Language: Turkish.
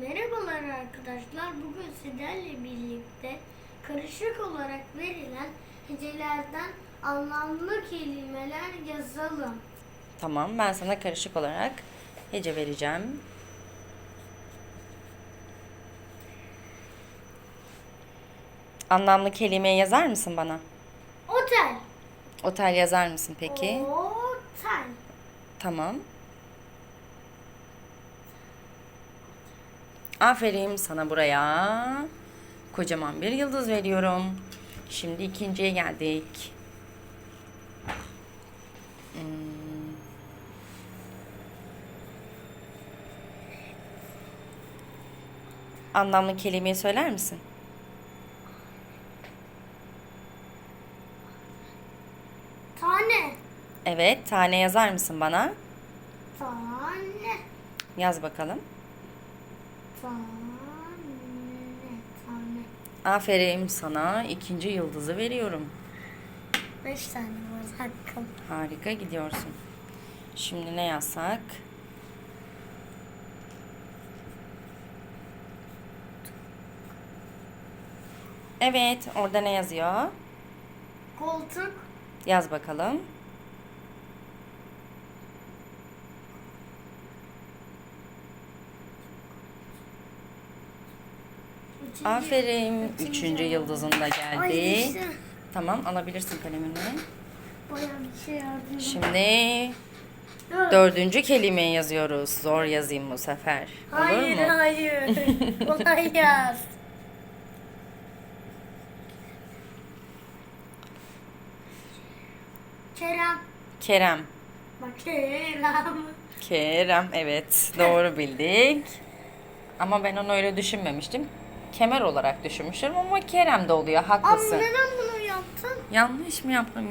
Merhabalar arkadaşlar. Bugün sizlerle birlikte karışık olarak verilen hecelerden anlamlı kelimeler yazalım. Tamam ben sana karışık olarak hece vereceğim. Anlamlı kelimeyi yazar mısın bana? Otel. Otel yazar mısın peki? Otel. Tamam. Aferin sana buraya. Kocaman bir yıldız veriyorum. Şimdi ikinciye geldik. Hmm. Anlamlı kelimeyi söyler misin? Tane. Evet, tane yazar mısın bana? Tane. Yaz bakalım. Aferin sana. ikinci yıldızı veriyorum. Beş tane var hakkım. Harika gidiyorsun. Şimdi ne yazsak? Evet, orada ne yazıyor? Koltuk. Yaz bakalım. Aferin. Üçüncü yıldızın da Ay geldi. işte. Tamam, alabilirsin kalemini. Bayağı bir şey yardım. Şimdi Dört. dördüncü kelimeyi yazıyoruz. Zor yazayım bu sefer. Olur Hayır mu? hayır. Kolay yaz. Kerem. Kerem. Bak Kerem. Kerem evet doğru bildik. Ama ben onu öyle düşünmemiştim. Kemer olarak düşünmüştüm ama Kerem de oluyor haklısın. neden bunu yaptın? Yanlış mı yaptım?